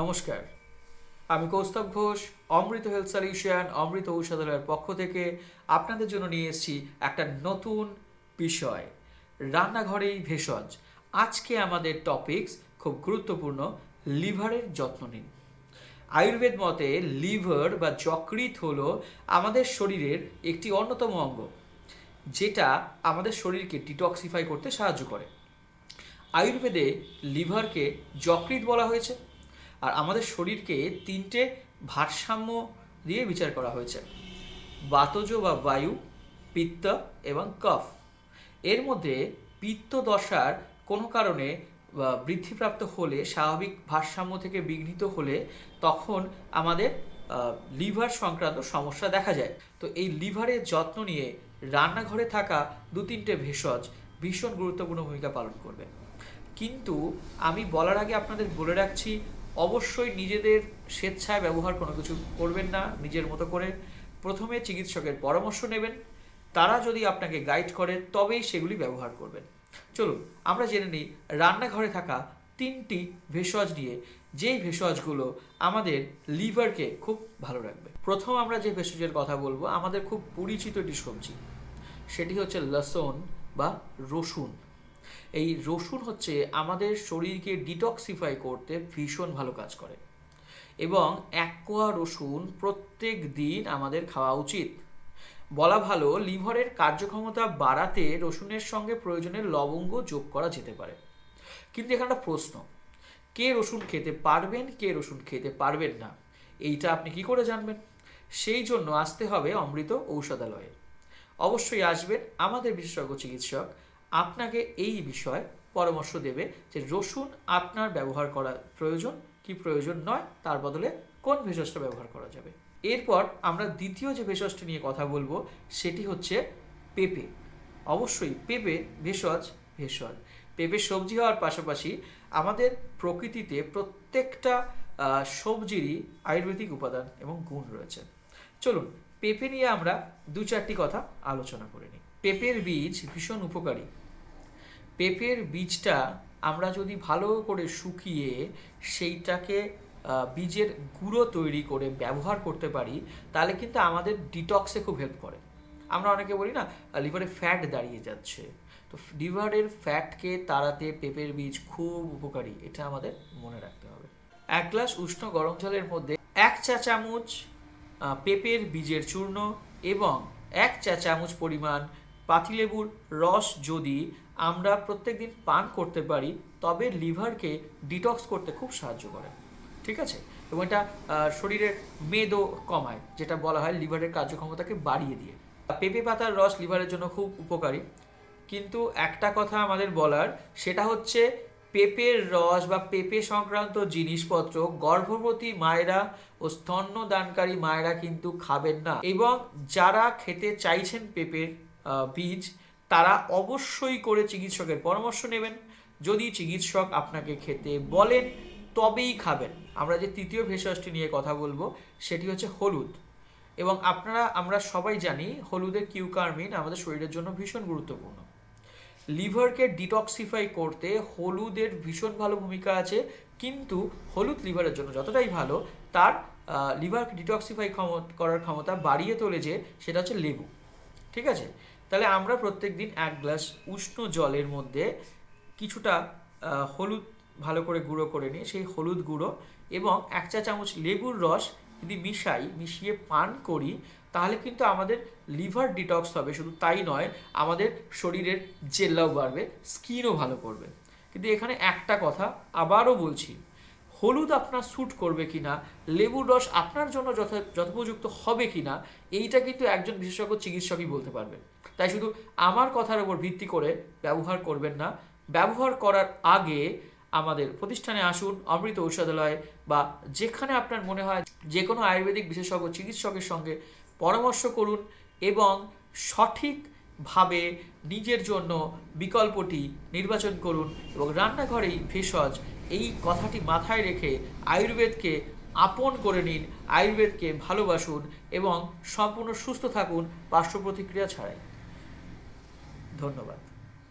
নমস্কার। আমি Kaustav Ghosh, Amrit health solution, Amrit ঔষধালয়ের পক্ষ থেকে আপনাদের জন্য নিয়ে এসেছি একটা নতুন বিষয়, রান্নাঘরেই ভেষজ। আজকে আমাদের টপিকস খুব গুরুত্বপূর্ণ, লিভারের যত্ন নিন। আয়ুর্বেদ মতে লিভার বা যকৃৎ হলো আমাদের শরীরের একটি অন্যতম অঙ্গ, যেটা আমাদের শরীরকে ডিটক্সিফাই করতে সাহায্য করে। আয়ুর্বেদে লিভারকে যকৃৎ বলা হয়েছে। আর আমাদের শরীরকে তিনটে ভারসাম্য দিয়ে বিচার করা হয়েছে। বাতজ বা বায়ু, পিত্ত এবং কফ। এর মধ্যে পিত্ত দশার কোনো কারণে বৃদ্ধিপ্রাপ্ত হলে, স্বাভাবিক ভারসাম্য থেকে বিঘ্নিত হলে তখন আমাদের লিভার সংক্রান্ত সমস্যা দেখা যায়। তো এই লিভারের যত্ন নিয়ে রান্নাঘরে থাকা দু তিনটে ভেষজ ভীষণ গুরুত্বপূর্ণ ভূমিকা পালন করবে। কিন্তু আমি বলার আগে আপনাদের বলে রাখছি অবশ্যই নিজেদের স্বেচ্ছায় ব্যবহার কোনো কিছু করবেন না, নিজের মতো করে প্রথমে চিকিৎসকের পরামর্শ নেবেন, তারা যদি আপনাকে গাইড করে, তবেই সেগুলি ব্যবহার করবেন। চলুন, আমরা জেনে নিই রান্নাঘরে থাকা তিনটি ভেষজ নিয়ে, যেই ভেষজগুলো আমাদের লিভারকে খুব ভালো রাখবে। প্রথম আমরা যে ভেষজের কথা বলব, আমাদের খুব পরিচিত একটি সবজি, সেটি হচ্ছে লসন বা রসুন। এই রসুন হচ্ছে আমাদের শরীরকে ডিটক্সিফাই করতে ভীষণ ভালো কাজ করে। এবং এক কোয়া রসুন প্রত্যেক দিন আমাদের খাওয়া উচিত। বলা ভালো, লিভারের কার্যক্ষমতা বাড়াতে রসুনের সঙ্গে প্রয়োজনের লবঙ্গ যোগ করা যেতে পারে। কিন্তু এখানে একটা প্রশ্ন, কে রসুন খেতে পারবেন, কে রসুন খেতে পারবেন না? এইটা আপনি কি করে জানবেন? সেই জন্য আসতে হবে অমৃত ঔষধালয়ে। অবশ্যই আসবেন আমাদের বিশেষজ্ঞ চিকিৎসক আপনাকে এই বিষয়ে পরামর্শ দেবে যে রসুন আপনার ব্যবহার করা প্রয়োজন, কি প্রয়োজন নয়, তার বদলে কোন ভেষজটা ব্যবহার করা যাবে। এরপর আমরা দ্বিতীয় যে ভেষজটি নিয়ে কথা বলব, সেটি হচ্ছে পেঁপে। অবশ্যই পেঁপে ভেষজ ভেষজ। পেঁপে সবজি হওয়ার পাশাপাশি আমাদের প্রকৃতিতে প্রত্যেকটা সবজিরই আয়ুর্বেদিক উপাদান এবং গুণ রয়েছে। চলুন, পেঁপে নিয়ে আমরা দু চারটি কথা আলোচনা করে নিই। পেঁপের বীজ ভীষণ উপকারী। পেঁপের বীজটা আমরা যদি ভালো করে শুকিয়ে সেইটাকে বীজের গুঁড়ো তৈরি করে ব্যবহার করতে পারি, তাহলে কিন্তু আমাদের ডিটক্সে খুব হেল্প করে। আমরা অনেকে বলি না লিভারে ফ্যাট দাঁড়িয়ে যাচ্ছে। তো লিভারের ফ্যাটকে তাড়াতে পেঁপের বীজ খুব উপকারী, এটা আমাদের মনে রাখতে হবে। এক গ্লাস উষ্ণ গরম জলের মধ্যে এক চা চামচ পেঁপের বীজের চূর্ণ এবং এক চা চামচ পরিমাণ পাতিলেবুর রস যদি আমরা প্রত্যেকদিন পান করতে পারি, তবে লিভারকে ডিটক্স করতে খুব সাহায্য করে, ঠিক আছে? এবং এটা শরীরের মেদও কমায়, যেটা বলা হয় লিভারের কার্যক্ষমতাকে বাড়িয়ে দিয়ে। পেঁপে পাতার রস লিভারের জন্য খুব উপকারী, কিন্তু একটা কথা আমাদের বলার, সেটা হচ্ছে পেঁপের রস বা পেঁপে সংক্রান্ত জিনিসপত্র গর্ভবতী মায়েরা ও স্তন্যদানকারী মায়েরা কিন্তু খাবেন না। এবং যারা খেতে চাইছেন পেঁপের বীজ তারা অবশ্যই করে চিকিৎসকের পরামর্শ নেবেন। যদি চিকিৎসক আপনাকে খেতে বলেন, তবেই খাবেন। আমরা যে তৃতীয় ভেষজটি নিয়ে কথা বলব, সেটি হচ্ছে হলুদ। এবং আপনারা, আমরা সবাই জানি হলুদের কিউকারমিন আমাদের শরীরের জন্য ভীষণ গুরুত্বপূর্ণ। লিভারকে ডিটক্সিফাই করতে হলুদের ভীষণ ভালো ভূমিকা আছে, কিন্তু হলুদ লিভারের জন্য যতটাই ভালো, তার লিভারকে ডিটক্সিফাই করার ক্ষমতা বাড়িয়ে তোলে যে, সেটা হচ্ছে লেবু। ঠিক আছে? তাহলে আমরা প্রত্যেকদিন এক গ্লাস উষ্ণ জলের মধ্যে কিছুটা হলুদ ভালো করে গুঁড়ো করে নিয়ে সেই হলুদ গুঁড়ো এবং এক চা চামচ লেবুর রস যদি মিশাই, মিশিয়ে পান করি, তাহলে কিন্তু আমাদের লিভার ডিটক্স হবে। শুধু তাই নয়, আমাদের শরীরের জেল্লাও বাড়বে, স্কিনও ভালো করবে। কিন্তু এখানে একটা কথা আবারও বলছি হলুদ আপনার স্যুট করবে কিনা, লেবুর রস আপনার জন্য যথা যথোপযুক্ত হবে কিনা, এইটা কিন্তু একজন বিশেষজ্ঞ চিকিৎসকই বলতে পারবেন। তাই শুধু আমার কথার উপর ভিত্তি করে ব্যবহার করবেন না, ব্যবহার করার আগে আমাদের প্রতিষ্ঠানে আসুন, অমৃত ঔষধালয় বা যেখানে আপনার মনে হয় যে কোনো আয়ুর্বেদিক বিশেষজ্ঞ চিকিৎসকের সঙ্গে পরামর্শ করুন এবং সঠিকভাবে নিজের জন্য বিকল্পটি নির্বাচন করুন এবং রান্নাঘরেই ভেষজ এই কথাটি মাথায় রেখে আয়ুর্বেদকে আপন করে নিন, আয়ুর্বেদকে ভালোবাসুন এবং সম্পূর্ণ সুস্থ থাকুন পার্শ্ব প্রতিক্রিয়া ছাড়াই। ধন্যবাদ।